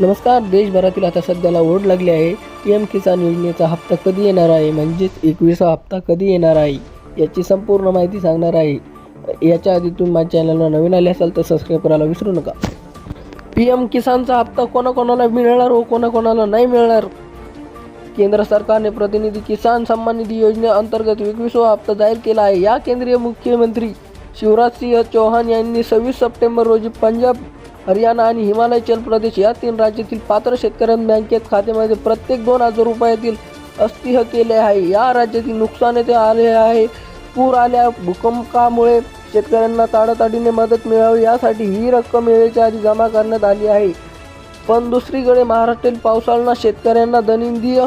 नमस्कार देशभरातील आता सध्याला ओढ लागली आहे. पी एम किसान योजनेचा हप्ता कधी येणार आहे? म्हणजेच एकविसा हप्ता कधी येणार आहे? याची संपूर्ण माहिती सांगणार आहे. याच्या आधी तुम्ही माझ्या चॅनलला नवीन आले असाल तर सबस्क्राईब करायला विसरू नका. पी एम किसानचा हप्ता कोणाकोणाला मिळणार व कोणाकोणाला नाही मिळणार? केंद्र सरकारने प्रतिनिधी किसान सन्मान निधी योजनेअंतर्गत एकविसवा हप्ता जाहीर केला आहे. या केंद्रीय मुख्यमंत्री शिवराज सिंह चौहान यांनी सव्वीस सप्टेंबर रोजी पंजाब हरियाणा आणि हिमाचल प्रदेश या तीन राज्यातील पात्र शेतकऱ्यांना बँकेत खात्यामध्ये प्रत्येक दोन हजार रुपयातील अस्तिह केले आहे. या राज्यातील नुकसान येथे आले आहे. पूर आल्या भूकंपामुळे शेतकऱ्यांना ताडताडीने मदत मिळावी यासाठी ही रक्कम वेळेच्या आधी जमा करण्यात आली आहे. पण दुसरीकडे महाराष्ट्रातील पावसाळ्यांना शेतकऱ्यांना दयनीय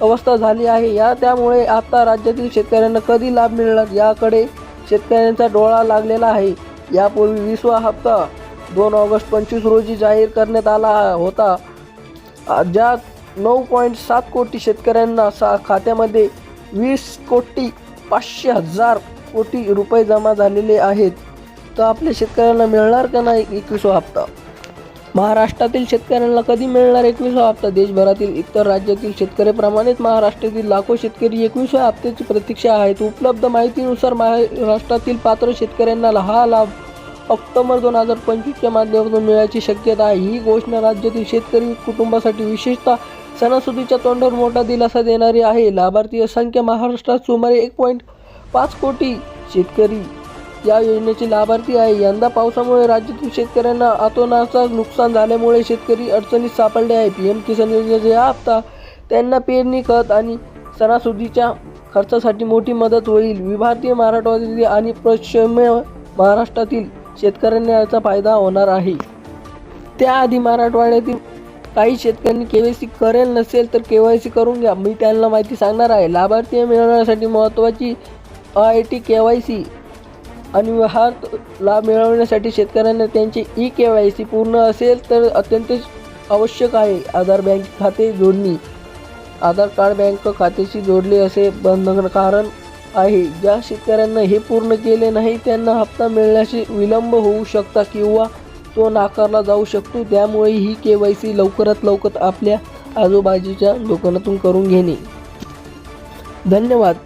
अवस्था झाली आहे. या त्यामुळे आता राज्यातील शेतकऱ्यांना कधी लाभ मिळणार याकडे शेतकऱ्यांचा डोळा लागलेला आहे. यापूर्वी विसवा हप्ता दोन ऑगस्ट पंचवीस रोजी जाहीर करण्यात आला होता. ज्यात नऊ पॉईंट सात कोटी शेतकऱ्यांना सा खात्यामध्ये वीस कोटी पाचशे हजार कोटी रुपये जमा झालेले आहेत. तर आपल्या शेतकऱ्यांना मिळणार का नाही एकवीसवा हप्ता? महाराष्ट्रातील शेतकऱ्यांना कधी मिळणार एकवीसवा हप्ता? देशभरातील इतर राज्यातील शेतकऱ्याप्रमाणेच महाराष्ट्रातील लाखो शेतकरी एकवीसव्या हप्त्याची प्रतीक्षा आहेत. उपलब्ध माहितीनुसार महाराष्ट्रातील पात्र शेतकऱ्यांना हा लाभ ऑक्टोबर दोन हजार पंचवीसच्या माध्यमातून मिळायची शक्यता आहे. ही घोषणा राज्यातील शेतकरी कुटुंबासाठी विशेषतः सणासुदीच्या तोंडावर मोठा दिलासा देणारी आहे. लाभार्थी संख्या महाराष्ट्रात सुमारे एक पॉईंट पाच कोटी शेतकरी या योजनेचे लाभार्थी आहे. यंदा पावसामुळे राज्यातील शेतकऱ्यांना आतोनाचा नुकसान झाल्यामुळे शेतकरी अडचणीत सापडले आहे पी एम किसान योजनेचा हा हप्ता त्यांना पेरणी खत आणि सणासुदीच्या खर्चासाठी मोठी मदत होईल. विभागीय मराठवाड्यातील आणि पश्चिम महाराष्ट्रातील शेतकऱ्यांना याचा फायदा होणार आहे. त्याआधी मराठवाड्यातील काही शेतकऱ्यांनी के वाय सी करेल नसेल तर के वाय सी करून घ्या. मी त्यांना माहिती सांगणार आहे. लाभार्थी मिळवण्यासाठी महत्त्वाची I T K Y C आणि हा लाभ मिळवण्यासाठी शेतकऱ्यांना त्यांचे ई के वाय सी पूर्ण असेल तर अत्यंत आवश्यक आहे. आधार बँक खाते जोडणी. आधार कार्ड बँक खात्याशी जोडले असे बंधनकारण आहे. ज्या शेतकऱ्यांना हे पूर्ण केले नाही त्यांना हप्ता मिळण्याशी विलंब होऊ शकता किंवा तो नाकारला जाऊ शकतो. त्यामुळे ही के वाय सी लवकरात लवकर आपल्या आजूबाजूच्या दुकानातून करून घेणे. धन्यवाद.